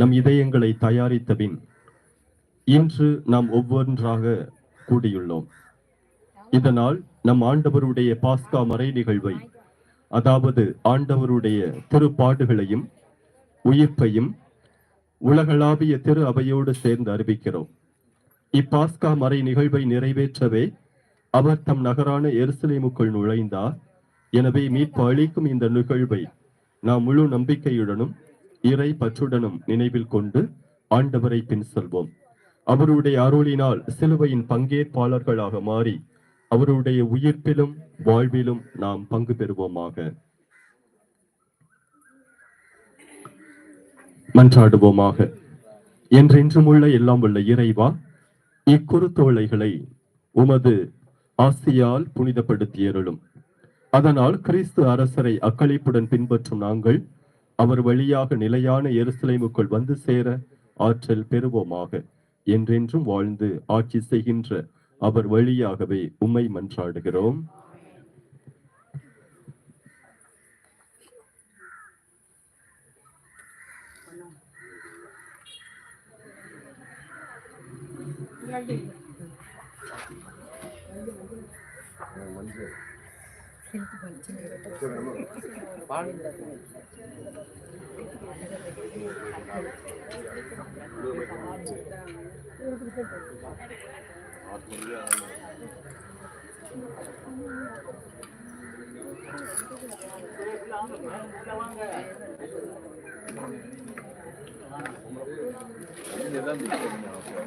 நம் இதயங்களை தயாரித்த பின் இன்று நாம் ஒவ்வொன்றாக கூடியுள்ளோம். இதனால் நம் ஆண்டவருடைய பாஸ்கா மறை நிகழ்வை அதாவது ஆண்டவருடைய திருப்பாடுகளையும் உயிர்ப்பையும் உலகளாவிய திரு அவையோடு சேர்ந்து அறிவிக்கிறோம். இப்பாஸ்கா மறை நிகழ்வை நிறைவேற்றவே அவர் தம் நகரான எருசலேமுக்குள் நுழைந்தார். எனவே மீட்பு அளிக்கும் இந்த நிகழ்வை நாம் முழு நம்பிக்கையுடனும் இறை பற்றுடனும் நினைவில் கொண்டு ஆண்டவரை பின் செல்வோம். அவருடைய அருளினால் சிலுவையின் பங்கேற்பாளர்களாக மாறி அவருடைய உயிர்ப்பிலும் வாழ்விலும் நாம் பங்கு பெறுவோமாக. மன்றாடுவோமாக. என்றென்றும் உள்ள எல்லாம் உள்ள இறைவா இக்குறுத்தோலைகளை உமது ஆசியால் புனிதப்படுத்தியருளும். அதனால் கிறிஸ்து அரசரை அக்களிப்புடன் பின்பற்றும் நாங்கள் அவர் வழியாக நிலையான எருசலேமுக்குள் வந்து சேர ஆற்றல் பெறுவோமாக. என்றென்றும் வாழ்ந்து ஆட்சி செய்கின்ற அவர் வழியாகவே உம்மை மன்றாடுகிறோம். பழகிட்டா Neden bir sorun yapıyor?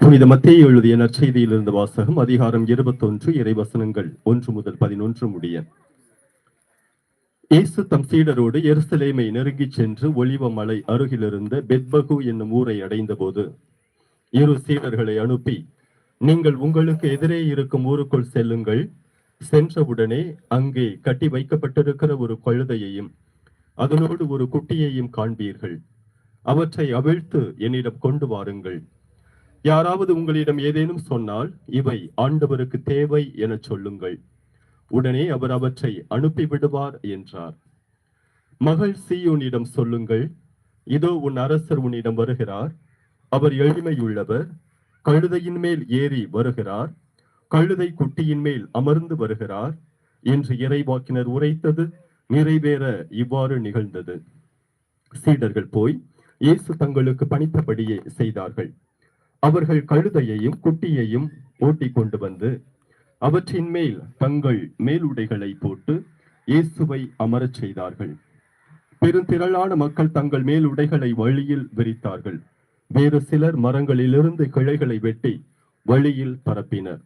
புனித மத்திய எழுதிய நற்செய்தியில் இருந்த வாசகம் அதிகாரம் இருபத்தொன்று இறைவசனங்கள் ஒன்று முதல் பதினொன்று முடிய. இயேசு தம் சீடரோடு எருசலேமை நெருங்கிச் சென்று ஒளிவ மலை அருகிலிருந்த பெத்பகு என்னும் ஊரை அடைந்தபோது இரு சீடர்களை அனுப்பி நீங்கள் உங்களுக்கு எதிரே இருக்கும் ஊருக்குள் செல்லுங்கள். சென்றவுடனே அங்கே கட்டி வைக்கப்பட்டிருக்கிற ஒரு கழுதையையும் அதனோடு ஒரு குட்டியையும் காண்பீர்கள். அவற்றை அவிழ்த்து என்னிடம் கொண்டு வாருங்கள். யாராவது உங்களிடம் ஏதேனும் சொன்னால் இவை ஆண்டவருக்கு தேவை என சொல்லுங்கள். உடனே அவர் அவற்றை அனுப்பி விடுவார் என்றார். மகள் சீயோனிடம் சொல்லுங்கள் இதோ உன் அரசர் உன்னிடம் வருகிறார். அவர் எளிமையுள்ளவர். கழுதையின் மேல் ஏறி வருகிறார். கழுதை குட்டியின் மேல் அமர்ந்து வருகிறார். என்று இறைவாக்கினர் உரைத்தது நிறைவேற இவ்வாறு நிகழ்ந்தது. சீடர்கள் போய் இயேசு தங்களுக்கு பணித்தபடியே செய்தார்கள். அவர்கள் கழுதையையும் குட்டியையும் ஓட்டி கொண்டு வந்து அவற்றின் மேல் தங்கள் மேலுடைகளை போட்டு இயேசுவை அமரச் செய்தார்கள். பெருந்திரளான மக்கள் தங்கள் மேலுடைகளை வழியில் விரித்தார்கள். வேறு சிலர் மரங்களிலிருந்து கிளைகளை வெட்டி வழியில் பரப்பினர்.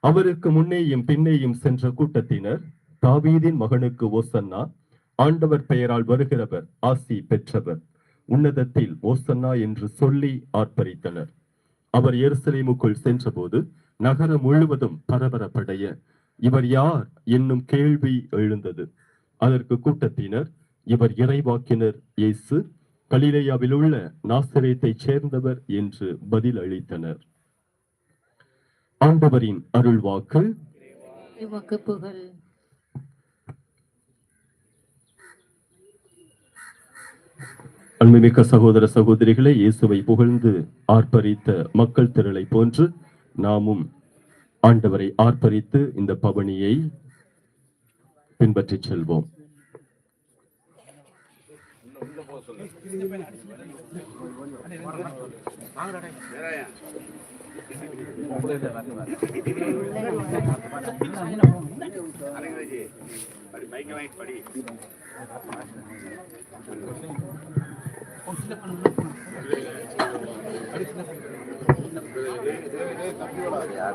அவருக்கு முன்னேயும் பின்னேயும் சென்ற கூட்டத்தினர் தாவீதின் மகனுக்கு ஓசன்னா ஆண்டவர் பெயரால் வருகிறவர் ஆசி பெற்றவர் உன்னதத்தில் ஓசன்னா என்று சொல்லி ஆர்ப்பரித்தனர். அவர் எருசலேமுக்குள் சென்றபோது நகரம் முழுவதும் பரபரப்படைய இவர் யார் என்னும் கேள்வி எழுந்தது. அதற்கு கூட்டத்தினர் இவர் இறைவாக்கினர் இயேசு கலிலேயாவில் உள்ள நாசரேத்தைச் சேர்ந்தவர் என்று பதில் அளித்தனர். ஆண்டவரின் உமக்கு புகழ். அன்புமிக்க சகோதர சகோதரிகளை இயேசுவை புகழ்ந்து ஆர்ப்பரித்த மக்கள் திரளை போன்று நாமும் ஆண்டவரை ஆர்ப்பரித்து இந்த பவனியை பின்பற்றிச் செல்வோம்.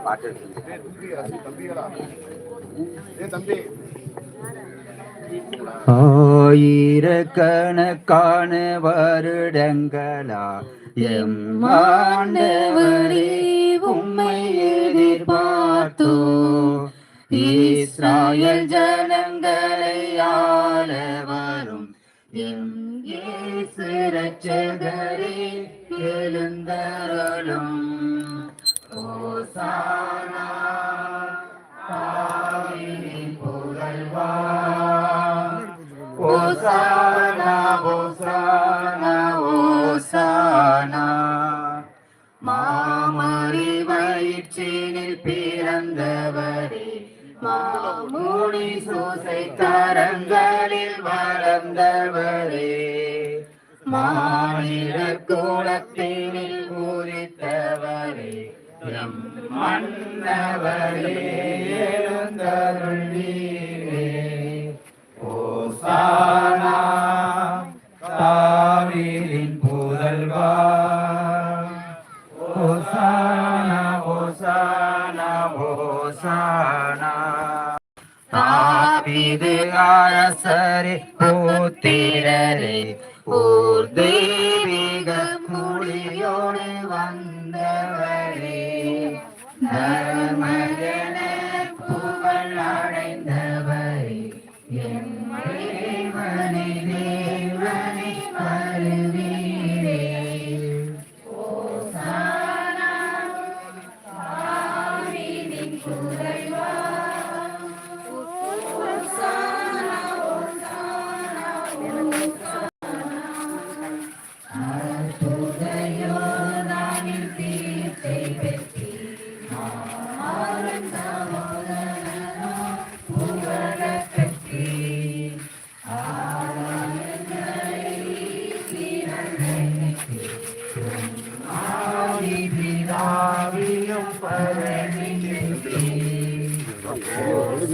பாட்டு. தம்பிகளா ஏ தம்பி. ஆயிரக்கணக்கான வருடங்களா எம் ஆண்டவரே உம்மை எதிர்பார்த்தோ. இஸ்ராயல் ஜனங்களை ஆள வரும். எம் இயேசு ரட்சகரே எழுந்தருளும். ஓசானா வளர்ந்தவரே மாநில கோலத்தினில் பூரித்தவரே மன்னவரே எழுந்தருளீரே ஓசானா தாவீரின் புதல்வா. ஓசானா ஓசானா ஓசானா. தாவிது அரசரே புத்திரரே ஓர் தெய்வீக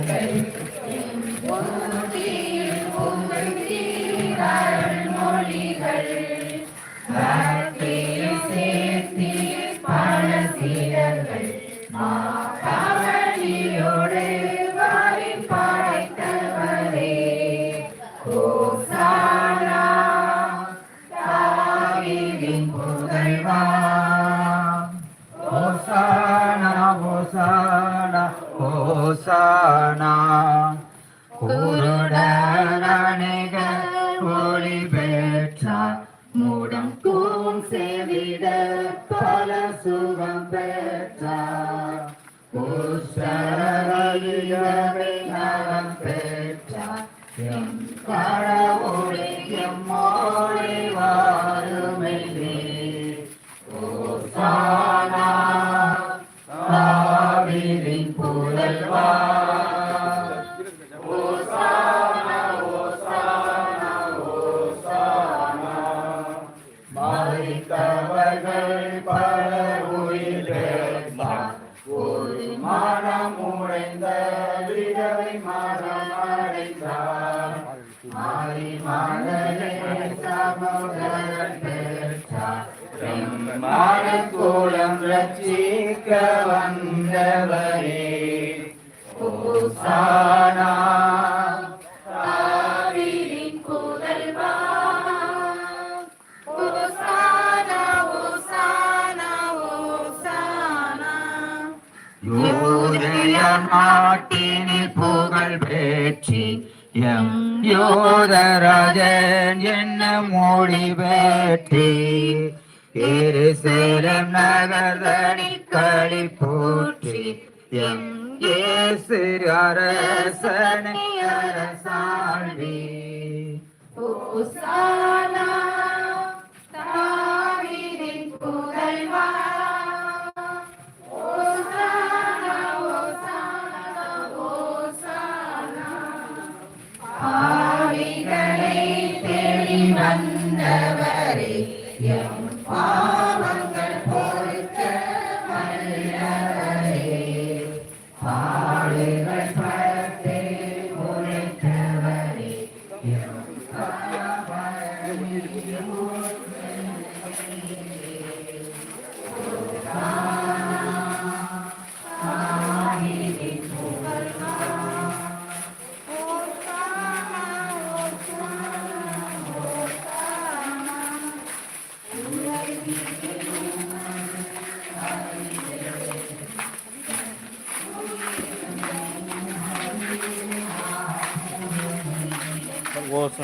ஹோசானா ஹோசானா குருடரணிக ஒளி பெற்றார் மூடம் கூம் செவிட பல சுகம் பெற்றார் உஷரலியவை நலம் பெற்றார் மானக்கூலம் ரட்சிக்க வந்தவரே. யூதய நாட்டினில் புகழ் பெற்றி எம் யோதராஜன் என்ன மொழி பெற்றி. எருசலேம் நகர்தனில் களி போற்றி எம் இயேசு அரசனை அரசாண்டி ஓசானா way like. 我操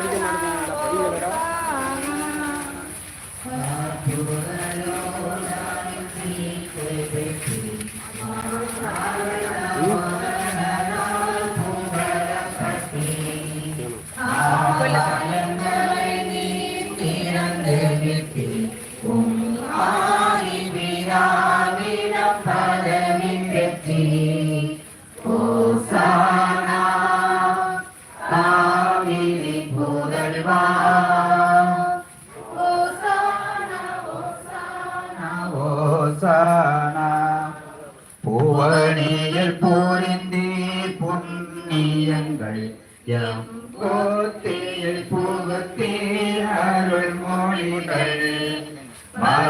ಅಡುಗೆ ಮಾಡಿದ್ದೀನಲ್ಲ ಈಗ ಮೇಡಮ್ Hola. ಭಾರತ